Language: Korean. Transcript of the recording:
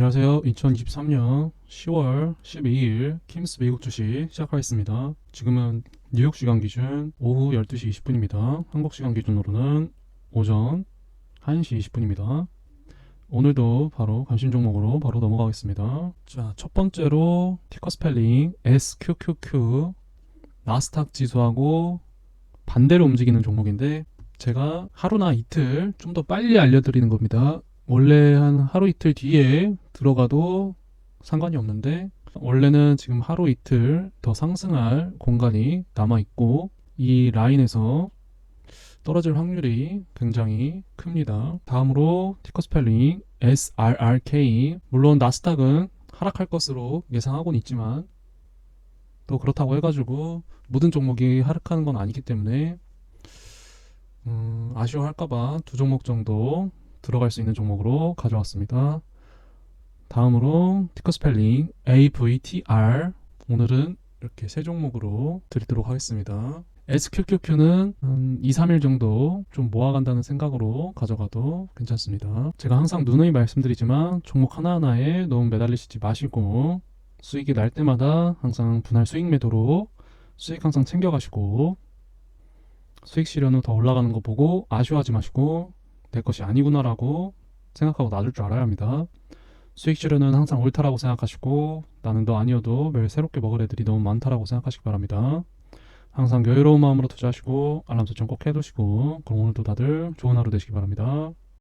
안녕하세요. 2023년 10월 12일 킴스 미국 주식 시작하겠습니다. 지금은 뉴욕 시간 기준 오후 12시 20분입니다. 한국 시간 기준으로는 오전 1시 20분입니다. 오늘도 바로 관심 종목으로 바로 넘어가겠습니다. 자, 첫 번째로 티커 스펠링 SQQQ 나스닥 지수하고 반대로 움직이는 종목인데 제가 하루나 이틀 좀 더 빨리 알려드리는 겁니다. 원래 한 하루 이틀 뒤에 들어가도 상관이 없는데 원래는 지금 하루 이틀 더 상승할 공간이 남아 있고 이 라인에서 떨어질 확률이 굉장히 큽니다. 다음으로 티커 스펠링 SRRK 물론 나스닥은 하락할 것으로 예상하고는 있지만 또 그렇다고 해가지고 모든 종목이 하락하는 건 아니기 때문에 음, 아쉬워할까봐 두 종목 정도 들어갈 수 있는 종목으로 가져왔습니다. 다음으로 티커 스펠링 AVTR 오늘은 이렇게 세 종목으로 드리도록 하겠습니다. SQQQ는 한 2, 3일 정도 좀 모아간다는 생각으로 가져가도 괜찮습니다. 제가 항상 누누이 말씀드리지만 종목 하나하나에 너무 매달리시지 마시고 수익이 날 때마다 항상 분할 수익 매도로 수익 항상 챙겨가시고 수익 실현 후 더 올라가는 거 보고 아쉬워하지 마시고 내 것이 아니구나라고 생각하고 놔줄 줄 알아야 합니다. 수익 실현은 항상 옳다라고 생각하시고 나는 너 아니어도 매일 새롭게 먹을 애들이 너무 많다라고 생각하시기 바랍니다. 항상 여유로운 마음으로 투자하시고 알람 설정 꼭 해두시고 그럼 오늘도 다들 좋은 하루 되시기 바랍니다.